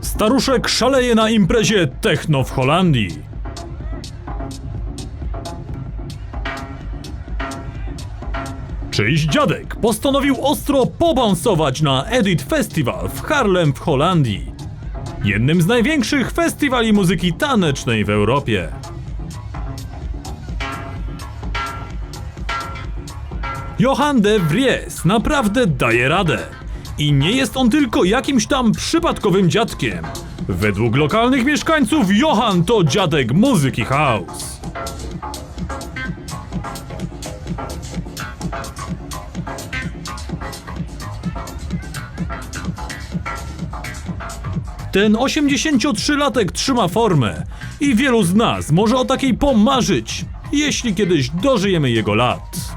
Staruszek szaleje na imprezie techno w Holandii. Czyjś dziadek postanowił ostro pobansować na Edit Festival w Harlem w Holandii. Jednym z największych festiwali muzyki tanecznej w Europie. Johan de Vries naprawdę daje radę. I nie jest on tylko jakimś tam przypadkowym dziadkiem. Według lokalnych mieszkańców Johan to dziadek muzyki house. Ten 83-latek trzyma formę i wielu z nas może o takiej pomarzyć, jeśli kiedyś dożyjemy jego lat.